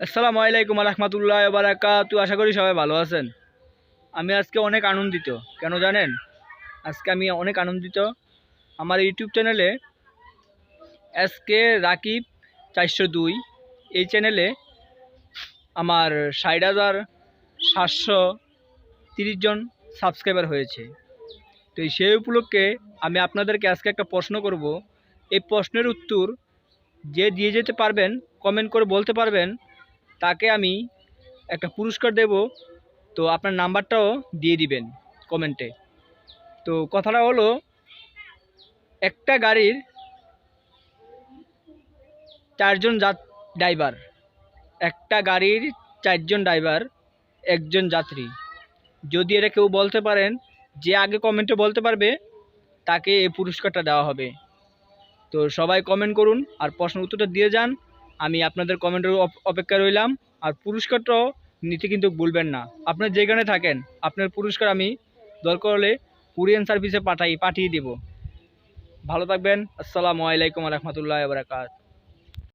আসসালামু আলাইকুম রহমতুল্লাহ বারাকাতু আশা করি সবাই ভালো আছেন। আমি আজকে অনেক আনন্দিত, কেন জানেন? আজকে আমি অনেক আনন্দিত। আমার ইউটিউব চ্যানেলে এসকে রাকিব চারশো দুই, এই চ্যানেলে আমার ষাট হাজার সাতশো তিরিশ জন সাবস্ক্রাইবার হয়েছে। তো সেই উপলক্ষে আমি আপনাদেরকে আজকে একটা প্রশ্ন করব। এই প্রশ্নের উত্তর যে দিয়ে যেতে পারবেন কমেন্ট করে বলতে পারবেন তাকে আমি একটা পুরস্কার দেব। তো আপনার নাম্বারটাও দিয়ে দিবেন কমেন্টে। তো কথাটা হলো, একটা গাড়ির চারজন ড্রাইভার একটা গাড়ির চারজন ড্রাইভার একজন যাত্রী। যদি এটা কেউ বলতে পারেন, যে আগে কমেন্টে বলতে পারবে, তাকে এই পুরস্কারটা দেওয়া হবে। তো সবাই কমেন্ট করুন, আর প্রশ্ন উত্তরটা দিয়ে যান। আমি আপনাদের কমেন্টের অপেক্ষা রইলাম। আর পুরস্কারটাও নিতে কিন্তু ভুলবেন না। আপনার যেখানে থাকেন, আপনার পুরস্কার আমি দরকার হলে কুরিয়ান সার্ভিসে পাঠাই, পাঠিয়ে দেব। ভালো থাকবেন। আসসালামু আলাইকুম রহমতুল্লাহ বারাকাত